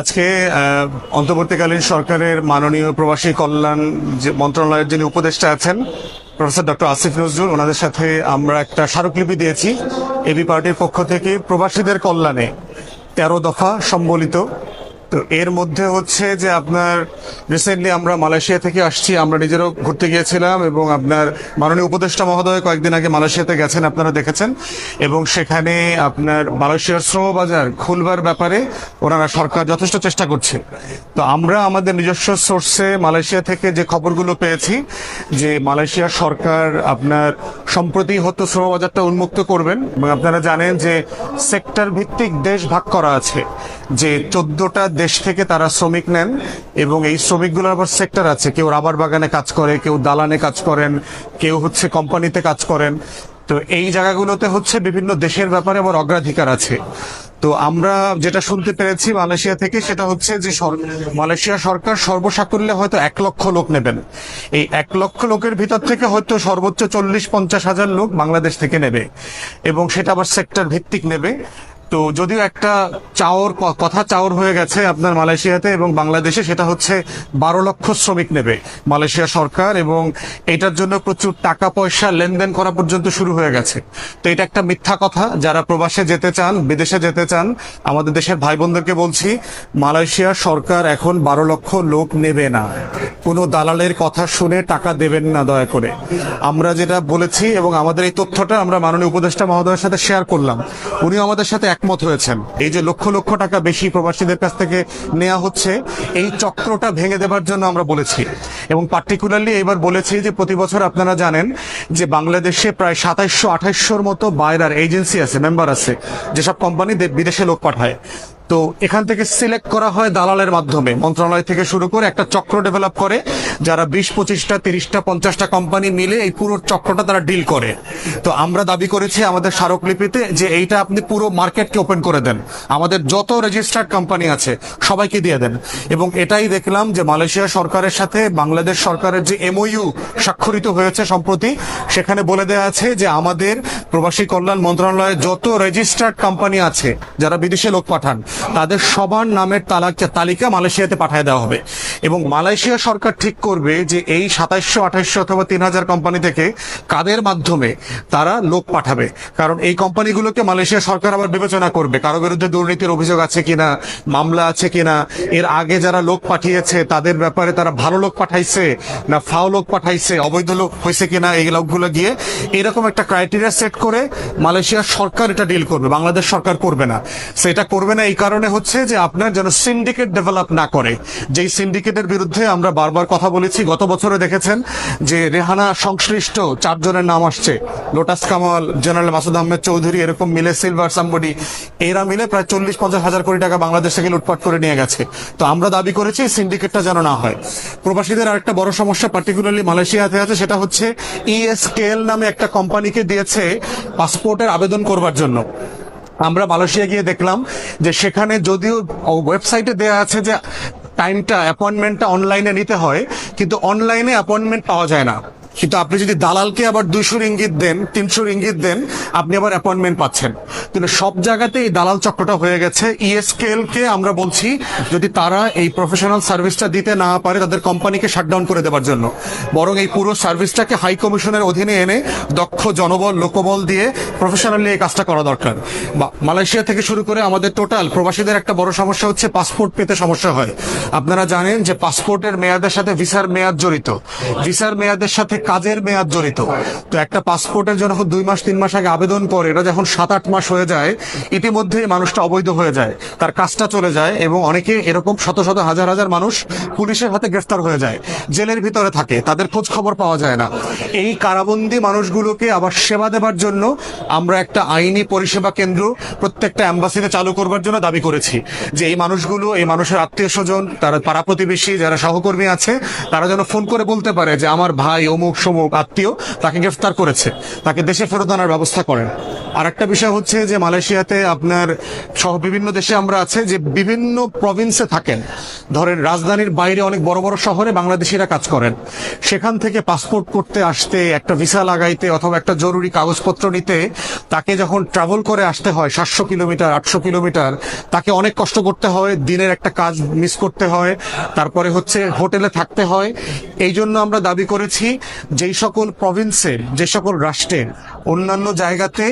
আজকে অন্তর্বর্তীকালীন সরকারের মাননীয় প্রবাসী কল্যাণ যে মন্ত্রণালয়ের যিনি উপদেষ্টা আছেন, প্রফেসর ডক্টর আসিফ নজরুল, ওনাদের সাথে আমরা একটা স্মারকলিপি দিয়েছি। এবি পার্টির পক্ষ থেকে প্রবাসীদের কল্যাণে তেরো দফা সম্বলিত তো এর মধ্যে হচ্ছে যে আপনার রিসেন্টলি আমরা মালয়েশিয়া থেকে আসছি, আমরা নিজেরও ঘুরতে গিয়েছিলাম এবং আপনার মাননীয় উপদেষ্টা মহোদয় কয়েকদিন আগে মালয়েশিয়াতে গেছেন, আপনারা দেখেছেন। এবং সেখানে আপনার মালয়েশিয়ার শ্রম বাজার খুলবার ব্যাপারে ওনারা সরকার যথেষ্ট চেষ্টা করছে। তো আমরা আমাদের নিজস্ব সোর্সে মালয়েশিয়া থেকে যে খবরগুলো পেয়েছি, যে মালয়েশিয়া সরকার আপনার সম্প্রতি হতো শ্রম বাজারটা উন্মুক্ত করবেন, এবং আপনারা জানেন যে সেক্টর ভিত্তিক দেশ ভাগ করা আছে, যে চোদ্দটা দেশ থেকে তারা শ্রমিক নেন এবং এই শ্রমিকগুলোর আবার সেক্টর আছে। কেউ রাবার বাগানে কাজ করে, কেউ দালানে কাজ করেন, কেউ হচ্ছে কোম্পানিতে কাজ করেন। তো এই জায়গাগুলোতে হচ্ছে বিভিন্ন দেশের ব্যাপারে আবার অগ্রাধিকার আছে। তো আমরা যেটা শুনতে পেরেছি মালয়েশিয়া থেকে, সেটা হচ্ছে যে মালয়েশিয়া সরকার সর্বসাকুল্যে হয়তো এক লক্ষ লোক নেবেন। এই এক লক্ষ লোকের ভিতর থেকে হয়তো সর্বোচ্চ চল্লিশ পঞ্চাশ হাজার লোক বাংলাদেশ থেকে নেবে এবং সেটা আবার সেক্টর ভিত্তিক নেবে। তো যদিও একটা চাওর কথা চাওর হয়ে গেছে আপনার মালয়েশিয়াতে এবং বাংলাদেশে, সেটা হচ্ছে বারো লক্ষ শ্রমিক নেবে মালয়েশিয়া সরকার এবং এটার জন্য প্রচুর টাকা পয়সা লেনদেন করা পর্যন্ত শুরু হয়ে গেছে। তো এটা একটা মিথ্যা কথা। যারা প্রবাসে যেতে চান, বিদেশে যেতে চান, আমাদের দেশের ভাই বোনদেরকে বলছি, মালয়েশিয়া সরকার এখন বারো লক্ষ লোক নেবে না। কোনো দালালের কথা শুনে টাকা দেবেন না দয়া করে। আমরা যেটা বলেছি এবং আমাদের এই তথ্যটা আমরা মাননীয় উপদেষ্টা মহোদয়ের সাথে শেয়ার করলাম। উনি আমাদের সাথে একমত হয়েছেন। এই যে লক্ষ লক্ষ টাকা বেশি প্রবাসীদের কাছ থেকে নেওয়া হচ্ছে, এই চক্রটা ভেঙে দেবার জন্য আমরা বলেছি। এবং পার্টিকুলারলি এবার বলেছি যে প্রতি বছর আপনারা জানেন যে বাংলাদেশে প্রায় সাতাইশশো আঠাইশশোর মতো বাইরার এজেন্সি আছে মেম্বার আছে, যেসব কোম্পানি বিদেশে লোক পাঠায়। তো এখান থেকে সিলেক্ট করা হয় দালালের মাধ্যমে। মন্ত্রণালয় থেকে শুরু করে একটা চক্র ডেভেলপ করে, যারা বিশ, পঁচিশটা, তিরিশটা, পঞ্চাশটা কোম্পানি মিলে এই পুরো চক্রটা তারা ডিল করে। তো আমরা দাবি করেছি আমাদের স্মারকলিপিতে যে এইটা আপনি পুরো মার্কেটকে ওপেন করে দেন। আমাদের যত রেজিস্টার্ড কোম্পানি আছে, সবাইকে দিয়ে দেন। এবং এটাই দেখলাম যে মালয়েশিয়া সরকারের সাথে বাংলাদেশ সরকারের যে এমওইউ স্বাক্ষরিত হয়েছে সম্প্রতি, সেখানে বলে দেওয়া আছে যে আমাদের প্রবাসী কল্যাণ মন্ত্রণালয়ে যত রেজিস্টার্ড কোম্পানি আছে, যারা বিদেশে লোক পাঠান, তাদের সবার নামের তালাক- মালয়েশিয়াতে পাঠিয়ে দেওয়া হবে। এবং মালয়েশিয়া সরকার ঠিক করবে যে এই সাতাইশশো, আঠাইশশো অথবা তিন হাজার কোম্পানি থেকে কাদের মাধ্যমে তারা লোক পাঠাবে। কারণ এই কোম্পানিগুলোকে মালয়েশিয়া সরকার আবার বিবেচনা করবে, কারও বিরুদ্ধে দুর্নীতির অভিযোগ আছে কিনা, মামলা আছে কিনা, এর আগে যারা লোক পাঠিয়েছে, তাদের ব্যাপারে তারা ভালো লোক পাঠাইছে না ফাও লোক পাঠাইছে, অবৈধ লোক হয়েছে কিনা, এই লোকগুলো গিয়ে এরকম একটা ক্রাইটেরিয়া সেট করে মালয়েশিয়া সরকার এটা ডিল করবে, বাংলাদেশ সরকার করবে না। সেটা করবে না এই কারণে হচ্ছে যে আপনার যেন সিন্ডিকেট ডেভেলপ না করে। যেই সিন্ডিকেটের বিরুদ্ধে আমরা বারবার কথা বলেছি, গত বছরে দেখেছেন যে রেহানা সংশ্লিষ্ট চারজনের নাম আসছে। লোটাস কামাল জেনারেল মাসুদ আহমেদ চৌধুরী এরকম মিলে সিলভার সাম্বডি এরা মিলে প্রায় চল্লিশ, পঞ্চাশ হাজার কোটি টাকা বাংলাদেশ থেকে লুটপাট করে নিয়ে গেছে। তো আমরা দাবি করেছি সিন্ডিকেটটা যেন না হয়। প্রবাসীদের আরেকটা বড় সমস্যা পার্টিকুলারলি মালয়েশিয়াতে আছে, সেটা হচ্ছে ইএসকেএল নামে একটা কোম্পানিকে দিয়েছে পাসপোর্টের আবেদন করবার জন্য। আমরা মালয়েশিয়া গিয়ে দেখলাম যে সেখানে যদিও ওয়েবসাইটে দেয়া আছে যে টাইমটা, অ্যাপয়েন্টমেন্টটা অনলাইনে নিতে হয়, কিন্তু অনলাইনে অ্যাপয়েন্টমেন্ট পাওয়া যায় না। কিন্তু আপনি যদি দালালকে আবার দুইশো ইঙ্গিত দেন তিনশো ইঙ্গিত দেন, আপনি আবার অ্যাপয়েন্টমেন্ট পাচ্ছেন। কিন্তু সব জায়গাতে এই দালাল চক্রটা হয়ে গেছে। E ইএসকেএল কে আমরা বলছি, যদি তারা এই প্রফেশনাল সার্ভিসটা দিতে না পারে তাদের কোম্পানিকে শাটডাউন করে দেওয়ার জন্য। বরং এই পুরো সার্ভিসটাকে হাই কমিশনের অধীনে এনে দক্ষ জনবল, লোকবল দিয়ে প্রফেশনালি এই কাজটা করা দরকার। বা- মালয়েশিয়া থেকে শুরু করে আমাদের টোটাল প্রবাসীদের একটা বড় সমস্যা হচ্ছে পাসপোর্ট পেতে সমস্যা হয়। আপনারা জানেন যে পাসপোর্টের মেয়াদের সাথে ভিসার মেয়াদ জড়িত। ভিসার মেয়াদের সাথে কাজের মেয়াদ জড়িত। তো একটা পাসপোর্টের জন্য যখন দুই মাস, তিন মাস আগে আবেদন করে, এটা যখন সাত, আট মাস হয়ে যায়, ইতিমধ্যে মানুষটা অবৈধ হয়ে যায়, তার কাজটা চলে যায় এবং অনেকে এরকম শত শত, হাজার হাজার মানুষ পুলিশের হাতে গ্রেফতার হয়ে যায়, জেলের ভিতরে থাকে, তাদের খোঁজ খবর পাওয়া যায় না। এই কারাবন্দি মানুষগুলোকে আবার সেবা দেবার জন্য আমরা একটা আইনি পরিষেবা কেন্দ্র প্রত্যেকটা অ্যাম্বাসিতে চালু করবার জন্য দাবি করেছি, যে এই মানুষগুলো, এই মানুষের আত্মীয় স্বজন, তারা পাড়া প্রতিবেশী, যারা সহকর্মী আছে, তারা যেন ফোন করে বলতে পারে যে, আমার ভাই অমুক অমুক সমুক আত্মীয় তাকে গ্রেফতার করেছে। তাকে দেশে ফেরত আনার ব্যবস্থা করেন। আর একটা বিষয় হচ্ছে যে মালয়েশিয়াতে আপনার সহ বিভিন্ন দেশে আমরা আছে যে বিভিন্ন প্রভিন্সে থাকেন। ধরেন রাজধানীর বাইরে অনেক বড় বড় শহরে বাংলাদেশিরা কাজ করেন। সেখান থেকে পাসপোর্ট করতে আসতে, একটা ভিসা লাগাইতে অথবা একটা জরুরি কাগজপত্র নিতে তাকে যখন ট্রাভেল করে আসতে হয়, সাতশো কিলোমিটার, আটশো কিলোমিটার, তাকে অনেক কষ্ট করতে হয়, দিনের একটা কাজ মিস করতে হয়, তারপরে হচ্ছে হোটেলে থাকতে হয়। এই জন্য আমরা দাবি করেছি যেই সকল প্রভিন্সের যে সকল রাষ্ট্রের অন্যান্য জায়গাতে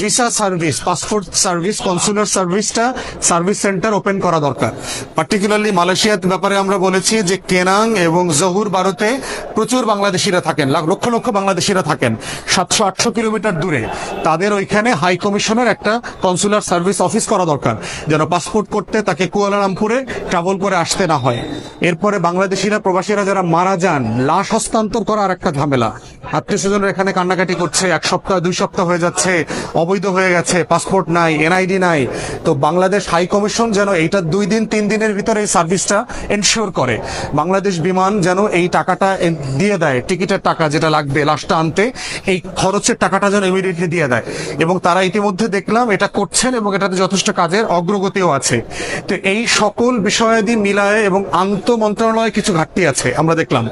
visa service passport service consular সার্ভিসটা সার্ভিস সেন্টার ওপেন করা দরকার। পার্টিকুলারলি মালয়েশিয়ার ব্যাপারে আমরা বলেছি যে কেনাং এবং জহুর ভারতে প্রচুর বাংলাদেশিরা থাকেন লক্ষ লক্ষ বাংলাদেশিরা থাকেন। সাতশো, আটশো কিলোমিটার দূরে। তাদের ওইখানে হাই কমিশনের একটা কনসুলার সার্ভিস অফিস করা দরকার, যেন পাসপোর্ট করতে তাকে কুয়ালালামপুরে ট্রাভেল করে আসতে না হয়। এরপরে বাংলাদেশিরা, প্রবাসীরা যারা মারা যান, লাশ হস্তান্তর করা আর একটা ঝামেলা। আত্মীয় স্বজনের এখানে কান্নাকাটি করছে, এক সপ্তাহ, দুই সপ্তাহ হয়ে যাচ্ছে, অবৈধ হয়ে গেছে, পাসপোর্ট নাই, এনআইডি নাই। তো বাংলাদেশ হাই কমিশন যেন এইটা দুই দিন, তিন দিনের ভিতরে এই সার্ভিসটা এনশিওর করে। বাংলাদেশ বিমান যেন এই টাকাটা দিয়ে দেয়, টিকিটের টাকা যেটা লাগবে লাশটা আনতে, এই খরচের টাকাটা যেন ইমিডিয়েটলি দিয়ে দেয়। এবং তারা ইতিমধ্যে দেখলাম এটা করছেন এবং এটাতে যথেষ্ট কাজের অগ্রগতিও আছে। তো এই সকল বিষয়াদি মিলায়ে এবং আন্ত মন্ত্রণালয়ে কিছু ঘাটতি আছে, আমরা দেখলাম।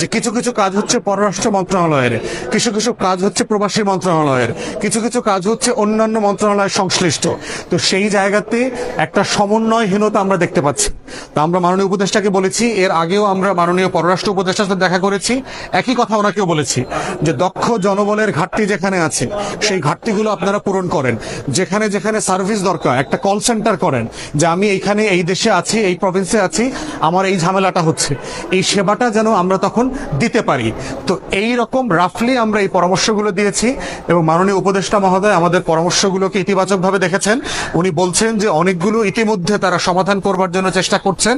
যে কিছু কিছু কাজ হচ্ছে পররাষ্ট্র মন্ত্রণালয়ের। কিছু কিছু কাজ হচ্ছে প্রবাসী মন্ত্রণালয়ের। কিছু কিছু কাজ হচ্ছে অন্যান্য মন্ত্রণালয়ের সংশ্লিষ্ট। তো সেই জায়গাতে একটা সমন্বয়হীনতা আমরা দেখতে পাচ্ছি। তা আমরা মাননীয় উপদেষ্টাকে বলেছি, এর আগেও আমরা মাননীয় পররাষ্ট্র উপদেষ্টার সাথে দেখা করেছি। একই কথা ওনাকেও বলেছি, যে দক্ষ জনবলের ঘাটতি যেখানে আছে, সেই ঘাটতিগুলো আপনারা পূরণ করেন। যেখানে যেখানে সার্ভিস দরকার, একটা কল সেন্টার করেন, যে আমি এইখানে এই দেশে আছি, এই প্রভিন্সে আছি, আমার এই ঝামেলাটা হচ্ছে। এই সেবাটা যেন আমরা তখন দিতে পারি। তো এই রকম রাফলি আমরা এই পরামর্শগুলো দিয়েছি এবং মাননীয় উপদেষ্টা মহোদয় আমাদের পরামর্শগুলোকে ইতিবাচকভাবে দেখেছেন। উনি বলছেন যে অনেকগুলো ইতিমধ্যে তারা সমাধান করবার জন্য চেষ্টা করছেন।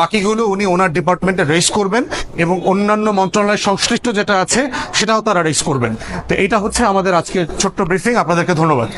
বাকিগুলো উনি ওনার ডিপার্টমেন্টে রেজ করবেন এবং অন্যান্য মন্ত্রণালয় সংশ্লিষ্ট যেটা আছে, সেটাও তারা রেজ করবেন। তো এটা হচ্ছে আমাদের আজকে ছোট্ট ব্রিফিং আপনাদেরকে ধন্যবাদ।